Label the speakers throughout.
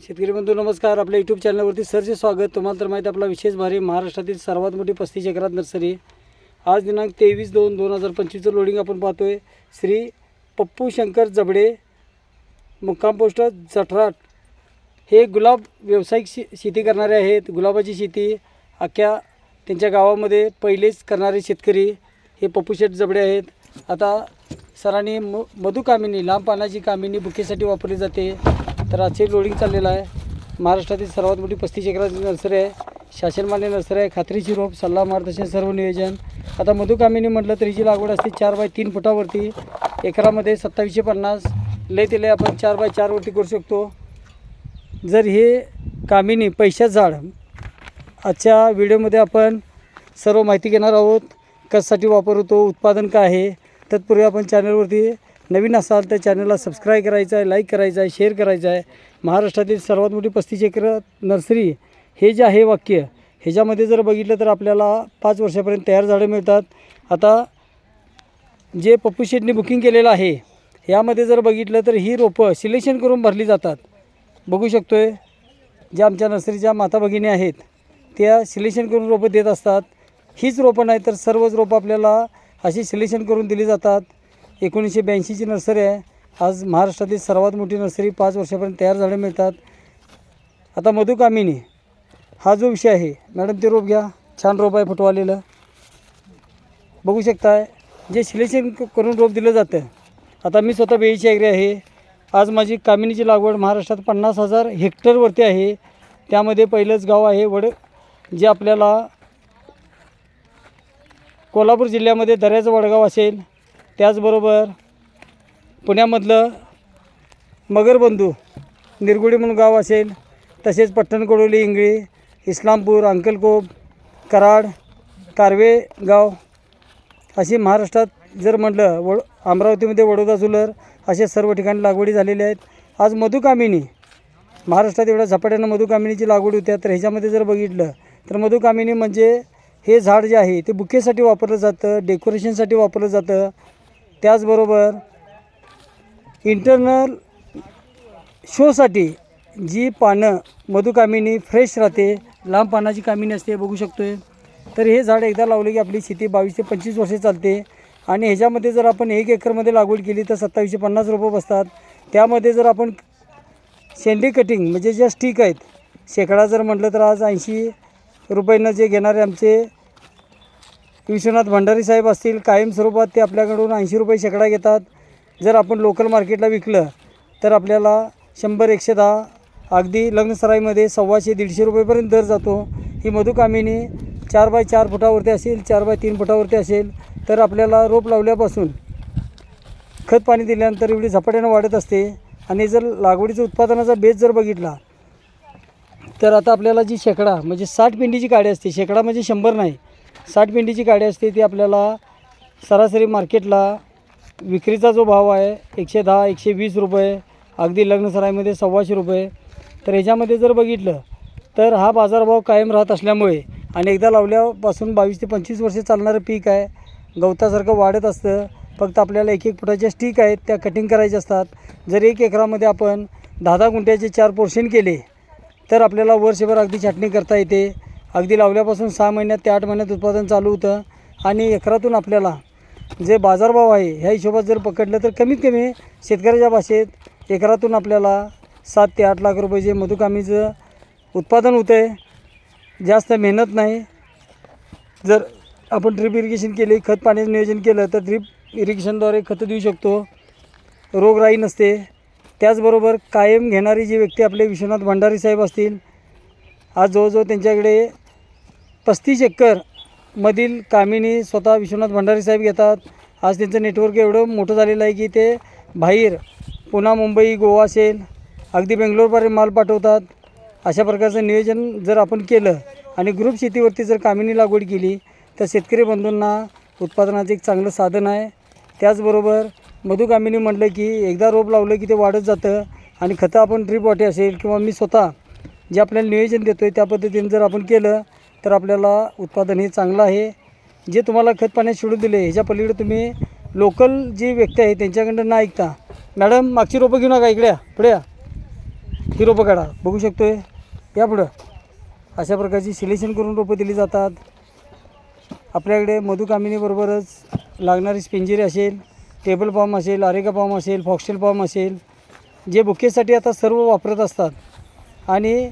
Speaker 1: शेतकरी बंधू नमस्कार. आपल्या यूट्यूब चॅनलवरती सरचे स्वागत. तुम्हाला तर माहिती आपला विशेष भारी महाराष्ट्रातील सर्वात मोठी पस्तीस एकरात नर्सरी. आज दिनांक तेवीस दोन दोन हजार पंचवीसचं लोडिंग आपण पाहतोय. श्री पप्पू शंकर जबडे मुक्काम पोस्ट जठराट. हे गुलाब व्यावसायिक शे शेती करणारे आहेत. गुलाबाची शेती अख्ख्या त्यांच्या गावामध्ये पहिलेच करणारे शेतकरी हे पप्पू शेठ जबडे आहेत. आता सरांनी म मधु कामिनी लांब पानाची कामिनी बुकेसाठी वापरली जाते. तर आजचे लोडिंग चाललेलं आहे. महाराष्ट्रातील सर्वात मोठी पस्तीस एकराची नर्सरी आहे. शासनमान्य नर्सरी आहे. खात्रीची रोप सल्ला मार्गदर्शन सर्व नियोजन. आता मधु कामिनी म्हटलं तर हिची लागवड असते चार बाय तीन फुटावरती. एकरामध्ये सत्तावीसशे पन्नास. लय तिला आपण चार बाय चारवरती करू शकतो. जर हे कामिनी पैशात झाड आजच्या व्हिडिओमध्ये आपण सर्व माहिती घेणार आहोत. कशासाठी वापर होतो उत्पादन काय आहे तत्पूर्वी आपण चॅनलवरती नवीन असाल तर चॅनलला सबस्क्राईब करायचं आहे लाईक करायचं आहे शेअर करायचं आहे. महाराष्ट्रातील सर्वात मोठी पस्तीस एकर नर्सरी हे जे आहे वाक्य ह्याच्यामध्ये जर बघितलं तर आपल्याला पाच वर्षापर्यंत तयार झाडं मिळतात. आता जे पप्पू शेटने बुकिंग केलेलं आहे यामध्ये जर बघितलं तर ही रोपं सिलेक्शन करून भरली जातात. बघू शकतो आहे ज्या आमच्या नर्सरीच्या माता भगिनी आहेत त्या सिलेक्शन करून रोपं देत असतात. हीच रोपं नाही तर सर्वच रोपं आपल्याला अशी सिलेक्शन करून दिली जातात. एकोणीसशे ब्याऐंशीची नर्सरी आहे. आज महाराष्ट्रातील सर्वात मोठी नर्सरी पाच वर्षापर्यंत तयार झाडं मिळतात. आता मधु कामिनी हा जो विषय आहे मॅडम ते रोप घ्या. छान रोप आहे फुटवालेलं. बघू शकताय जे सिलेक्शन करून रोप दिलं जातं. आता मी स्वतः बेळीची ॲग्री आहे. आज माझी कामिनीची लागवड महाराष्ट्रात पन्नास हजार हेक्टरवरती आहे. त्यामध्ये पहिलंच गाव आहे वड जे आपल्याला कोल्हापूर जिल्ह्यामध्ये दर्याचं वडगाव असेल त्याचबरोबर पुण्यामधलं मगरबंधू निरगुडी म्हणून गाव असेल तसेच पट्टणकोडोली इंगळी इस्लामपूर अंकलकोप कराड कारवे गाव अशी महाराष्ट्रात जर म्हटलं वड अमरावतीमध्ये वडोदा चुलर असे सर्व ठिकाणी लागवडी झालेल्या आहेत. आज मधुकामिनी महाराष्ट्रात एवढ्या झपाट्यानं मधुकामिनीची लागवड होत्या तर ह्याच्यामध्ये जर बघितलं तर मधुकामिनी म्हणजे हे झाड जे आहे ते बुकेसाठी वापरलं जातं डेकोरेशनसाठी वापरलं जातं त्याचबरोबर इंटरनल शोसाठी जी पानं मधुकामिनी फ्रेश राहते लांब पानाची कामिनी असते बघू शकतोय. तर हे झाड एकदा लावले की आपली शेती बावीस ते पंचवीस वर्षे चालते. आणि ह्याच्यामध्ये जर आपण एक एकरमध्ये लागवड केली तर सत्तावीसशे पन्नास रुपये बसतात. त्यामध्ये जर आपण शेंडी कटिंग म्हणजे ज्या स्टिक आहेत शेकडा जर म्हटलं तर आज ऐंशी रुपयानं जे घेणारे आमचे विश्वनाथ भंडारी साहेब असतील कायम स्वरूपात ते आपल्याकडून ऐंशी रुपये शेकडा घेतात. जर आपण लोकल मार्केटला विकलं तर आपल्याला शंभर एकशे दहा अगदी लग्नसराईमध्ये सव्वाशे दीडशे रुपयेपर्यंत दर जातो. ही मधुकामिनी चार बाय चार फुटावरती असेल चार बाय तीन फुटावरती असेल तर आपल्याला रोप लावल्यापासून खत पाणी दिल्यानंतर एवढी झपाट्यानं वाढत असते. आणि जर लागवडीचं उत्पादनाचा बेस जर बघितला तर आता आपल्याला जी शेकडा म्हणजे साठ पिंडीची काडी असते शेकडा म्हणजे शंभर नाही. साठ पिंडीची गाडी असते ती आपल्याला सरासरी मार्केटला विक्रीचा जो भाव आहे एकशे दहा एकशे वीस रुपये अगदी लग्नसराईमध्ये सव्वाशे रुपये. तर ह्याच्यामध्ये जर बघितलं तर हा बाजारभाव कायम राहत असल्यामुळे आणि एकदा लावल्यापासून बावीस ते पंचवीस वर्षे चालणारं पीक आहे गवतासारखं वाढत असतं फक्त आपल्याला एक एक फुटाच्या स्टिक आहेत त्या कटिंग करायच्या असतात. जर एक एकरामध्ये आपण दहा दहा गुंठ्याचे चार पोर्शन केले तर आपल्याला वर्षभर अगदी छाटणी करता येते. अगदी लावल्यापासून सहा महिन्यात ते आठ महिन्यात उत्पादन चालू होतं. आणि एकरातून आपल्याला जे बाजारभाव आहे ह्या हिशोबात जर पकडलं तर कमीत कमी शेतकऱ्याच्या भाषेत एकरातून आपल्याला सात ते आठ लाख रुपये जे मधुकामीचं उत्पादन होतं आहे जास्त मेहनत नाही. जर आपण ड्रीप इरिगेशन केले खत पाण्याचं नियोजन केलं तर ड्रिप इरिगेशनद्वारे खतं देऊ शकतो. रोगराई नसते. त्याचबरोबर कायम घेणारी जी व्यक्ती आपले विश्वनाथ भंडारी साहेब असतील आज जवळजवळ त्यांच्याकडे पस्तीस एकरमधील कामिनी स्वतः विश्वनाथ भंडारी साहेब घेतात. आज त्यांचं नेटवर्क एवढं मोठं झालेलं आहे की ते बाहेर पुन्हा मुंबई गोवा असेल अगदी बेंगलोरपर्यंत माल पाठवतात. अशा प्रकारचं नियोजन जर आपण केलं आणि ग्रुप शेतीवरती जर कामिनी लागवड केली तर शेतकरी बंधूंना उत्पादनाचं एक चांगलं साधन आहे. त्याचबरोबर मधुकामिनी म्हटलं की एकदा रोप लावलं की ते वाढत जातं आणि खतं आपण ड्रीप वाटे असेल किंवा मी स्वतः जे आपल्याला नियोजन देतो आहे त्या पद्धतीने जर आपण केलं तर आपल्याला उत्पादन हे चांगलं आहे. जे तुम्हाला खत पाण्यात शिडून दिले ह्याच्या पलीकडे तुम्ही लोकल जी व्यक्ती आहे त्यांच्याकडं ना ऐकता. मॅडम मागची रोपं घेऊ नका इकडे या पुढे या. ही रोपं काढा. बघू शकतो आहे या पुढं. अशा प्रकारची सिलेक्शन करून रोपं दिली जातात. आपल्याकडे मधुकामिनीबरोबरच लागणारी स्पिंजिरी असेल टेबल पाम असेल आरेगा पाम असेल फॉक्सेल पाम असेल जे बुकेसाठी आता सर्व वापरत असतात. आणि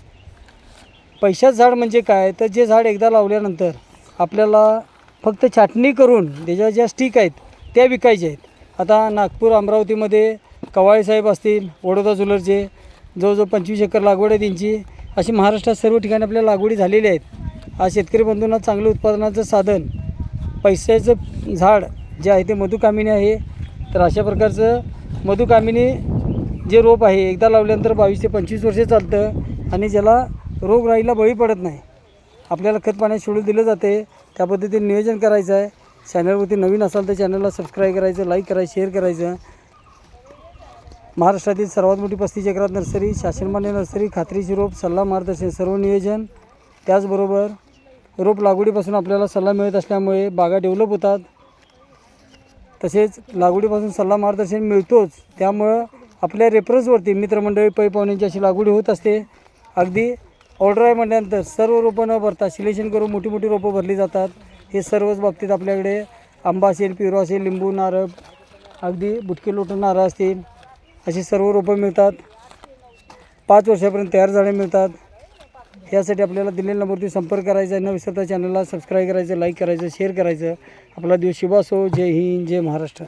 Speaker 1: पैशात झाड म्हणजे काय? तर जे झाड एकदा लावल्यानंतर आपल्याला फक्त छाटणी करून त्याच्या ज्या स्टिक आहेत त्या विकायच्या आहेत. आता नागपूर अमरावतीमध्ये कवाळेसाहेब असतील वडोदा जुलरचे जवळजवळ पंचवीस एकर लागवड आहे त्यांची. अशी महाराष्ट्रात सर्व ठिकाणी आपल्या लागवडी झालेल्या आहेत. आज शेतकरी बंधूंना चांगलं उत्पादनाचं साधन पैशाचं झाड जे आहे ते मधुकामिनी आहे. तर अशा प्रकारचं मधुकामिनी जे रोप आहे एकदा लावल्यानंतर बावीस ते पंचवीस वर्षे चालतं आणि ज्याला रोगराईला बळी पडत नाही. आपल्याला खत पाण्यात सोडून दिलं जाते. त्या पद्धतीने नियोजन करायचं आहे. चॅनलवरती नवीन असाल तर चॅनलला सबस्क्राईब करायचं लाईक करायचं शेअर करायचं. महाराष्ट्रातील सर्वात मोठी पस्तीस एकरात नर्सरी शासनमान्य नर्सरी खात्रीची रोप सल्ला मार्गदर्शन सर्व नियोजन. त्याचबरोबर रोप लागवडीपासून आपल्याला सल्ला मिळत असल्यामुळे बागा डेव्हलप होतात. तसेच लागवडीपासून सल्ला मार्गदर्शन मिळतोच. त्यामुळं आपल्या रेफरन्सवरती मित्रमंडळी पै पाहुण्यांची अशी लागवडी होत असते. अगदी ऑर्डर आहे म्हटल्यानंतर सर्व रोपं न भरता सिलेक्शन करून मोठी मोठी रोपं भरली जातात. हे सर्वच बाबतीत आपल्याकडे आंबा असेल पिरो असेल लिंबू नारळ अगदी बुटके लोटं नारळ असतील अशी सर्व रोपं मिळतात. पाच वर्षापर्यंत तयार झाडे मिळतात. यासाठी आपल्याला दिलेल्या नंबरवरती संपर्क करायचा आहे. न विसरता चॅनलला सबस्क्राईब करायचं लाईक करायचं शेअर करायचं. आपला दिवस शुभ असो. जय हिंद जय महाराष्ट्र.